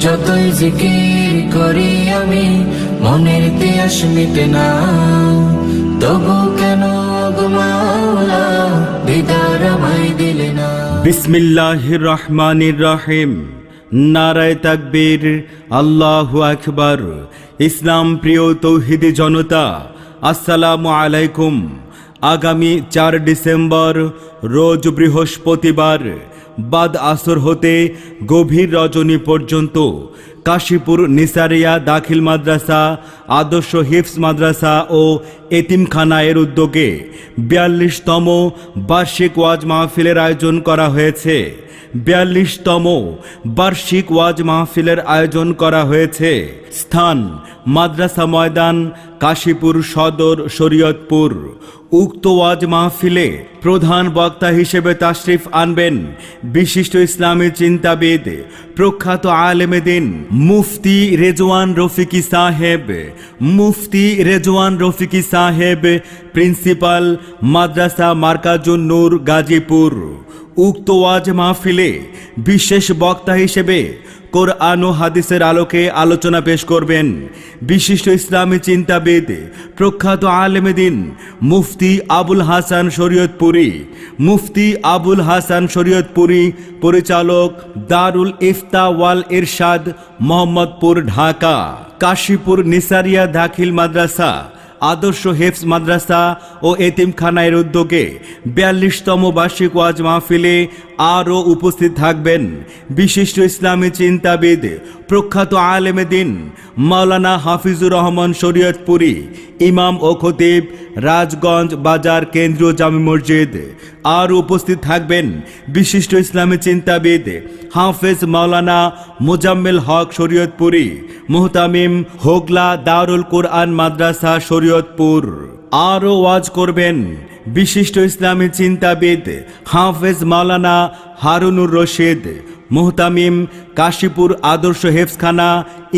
যতই জিকির করি আমি, মনের তিয়াস মিটে না। তবু কেন গুমাওলা দিদার আমায় দিলে না। বিসমিল্লাহির রহমানির রহিম। নারায় তাকবীর, আল্লাহু আকবার। ইসলাম প্রিয় তৌহিদি জনতা, আসসালামু আলাইকুম। আগামী চার ডিসেম্বর, রোজ বৃহস্পতিবার, বাদ আসর হতে গভীর রজনী পর্যন্ত কাশীপুর নিসারিয়া দাখিল মাদ্রাসা, আদর্শ হিফস মাদ্রাসা ও এতিমখানা এর উদ্যোগে বিয়াল্লিশতম বার্ষিক ওয়াজ মাহফিলের আয়োজন করা হয়েছে। বিয়াল্লিশতম বার্ষিক ওয়াজ মাহফিলের আয়োজন করা হয়েছে। স্থান মাদ্রাসা ময়দান, কাশীপুর সদর, শরীয়তপুর। উক্ত ওয়াজ মাহফিলে প্রধান বক্তা হিসেবে তাশরিফ আনবেন বিশিষ্ট ইসলামী চিন্তাবিদ, প্রখ্যাত আলেমেদিন মুফতি রেজওয়ান রফিকি সাহেব। মুফতি রেজওয়ান রফিকি সাহেব, প্রিন্সিপাল, মাদ্রাসা মার্কাজুন নূর গাজীপুর। উক্ত ওয়াজ মাহফিলে বিশেষ বক্তা হিসেবে কোরআন ও হাদিসের আলোকে আলোচনা পেশ করবেন বিশিষ্ট ইসলামী চিন্তাবিদ প্রখ্যাত আলেমেদিন মুফতি আবুল হাসান শরীয়তপুরী। মুফতি আবুল হাসান শরীয়তপুরী পরিচালক দারুল ইফতা ওয়াল ইরশাদ মোহাম্মদপুর, ঢাকা। কাশীপুর নিসারিয়া দাখিল মাদ্রাসা আদর্শ হেফস মাদ্রাসা ও এতিমখানায়ের উদ্যোগে বিয়াল্লিশতম বার্ষিক ওয়াজ মাহফিলে আরও উপস্থিত থাকবেন বিশিষ্ট ইসলামী চিন্তাবিদ প্রখ্যাত আলেমে দিন মাওলানা হাফিজুর রহমান শরীয়তপুরী, ইমাম ও খতিব রাজগঞ্জ বাজার কেন্দ্রীয় জামি মসজিদ। আর উপস্থিত থাকবেন বিশিষ্ট ইসলামী চিন্তাবিদ হাফেজ মাওলানা মোজাম্মেল হক শরীয়তপুরী, মোহতামিম হোগলা দারুল কোরআন মাদ্রাসা শরীয়তপুর আরও ওয়াজ করবেন বিশিষ্ট ইসলামী চিন্তাবিদ হাফেজ মাওলানা হারুনুর রশিদ, মুহতামিম কাশীপুর আদর্শ হেফসখানা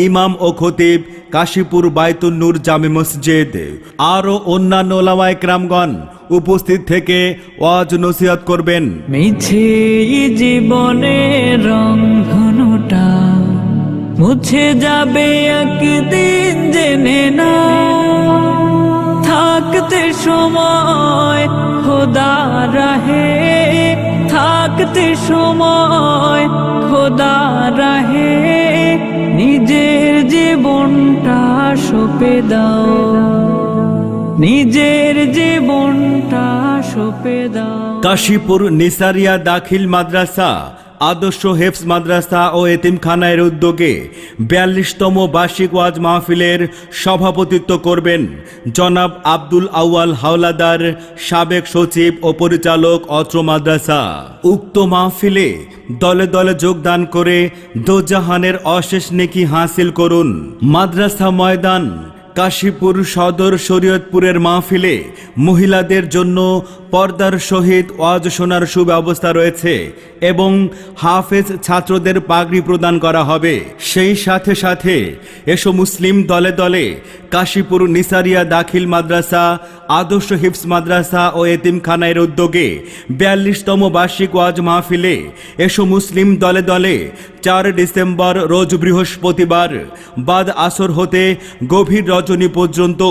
ইমাম ও খতিব কাশীপুর বায়তুল নূর জামে মসজিদ। আরও অন্যান্য ওলামায় ক্রামগণ উপস্থিত থেকে ওয়াজ নসিহত করবেন। মিছে জীবনের রং ধনুটা মুছে যাবে একদিন জেনে না। থাকতে সময় খোদা রাহে, থাকতে সময় খোদা রাহে, নিজের জীবনটা সপে দাও। নিজের জীবনটা কাশীপুর নিসারিয়া দাখিল মাদ্রাসা, আদর্শ হেফস মাদ্রাসা ও এতিমখানায়ের উদ্যোগে বিয়াল্লিশতম বার্ষিক ওয়াজ মাহফিলের সভাপতিত্ব করবেন জনাব আব্দুল আউয়াল হাওলাদার সাবেক সচিব ও পরিচালক অত্র মাদ্রাসা। উক্ত মাহফিলে দলে দলে যোগদান করে দোজাহানের অশেষ নেকি হাসিল করুন। মাদ্রাসা ময়দান কাশীপুর সদর শরীয়তপুরের মাহফিলে মহিলাদের জন্য পর্দার সহিত ওয়াজ শোনার সুব্যবস্থা রয়েছে এবং হাফেজ ছাত্রদের পাগড়ি প্রদান করা হবে। সেই সাথে সাথে এসো মুসলিম দলে দলে কাশীপুর নিসারিয়া দাখিল মাদ্রাসা, আদর্শ হিফস মাদ্রাসা ও এতিমখানায়ের উদ্যোগে বিয়াল্লিশতম বার্ষিক ওয়াজ মাহফিলে এসো মুসলিম দলে দলে চার ডিসেম্বর রোজ বৃহস্পতিবার বাদ আসর হতে গভীর রজনী পর্যন্ত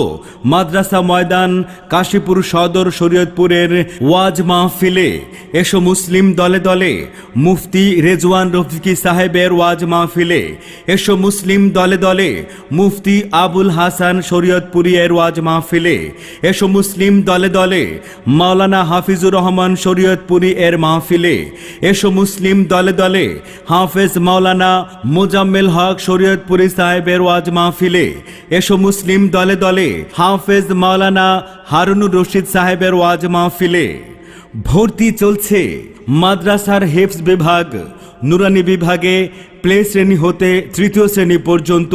মাদ্রাসা ময়দান, কাশীপুর সদর, শরীয়তপুরের ওয়াজ মাহফিলে এসো মুসলিম দলে দলে, মুফতি রেজওয়ান রফিকি সাহেবের ওয়াজ মাহফিলে এসো মুসলিম দলে দলে, মুফতি আবুল হাসান শরীয়তপুরী এর ওয়াজ মাহফিলে এসো মুসলিম দলে দলে, মাওলানা হাফিজুর রহমান শরীয়তপুরী এর মাহফিলে এসো মুসলিম দলে দলে, হাফেজ মাওলানা মোজাম্মেল হক শরীয়তপুরী সাহেবের ওয়াজ মাহফিলে এসো মুসলিম দলে দলে হাফেজ মাওলানা হারুনুর রশিদ সাহেবের ওয়াজ মাহফিলে ভর্তি চলছে মাদ্রাসার হেফস বিভাগ। নুরানি বিভাগে প্লে শ্রেণি হতে তৃতীয় শ্রেণি পর্যন্ত।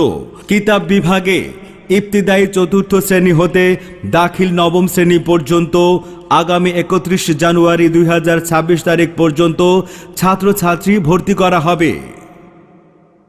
কিতাব বিভাগে ইবতিদায়ী চতুর্থ শ্রেণি হতে দাখিল নবম শ্রেণি পর্যন্ত। আগামী একত্রিশ জানুয়ারি দুই হাজার ছাব্বিশ তারিখ পর্যন্ত ছাত্রছাত্রী ভর্তি করা হবে।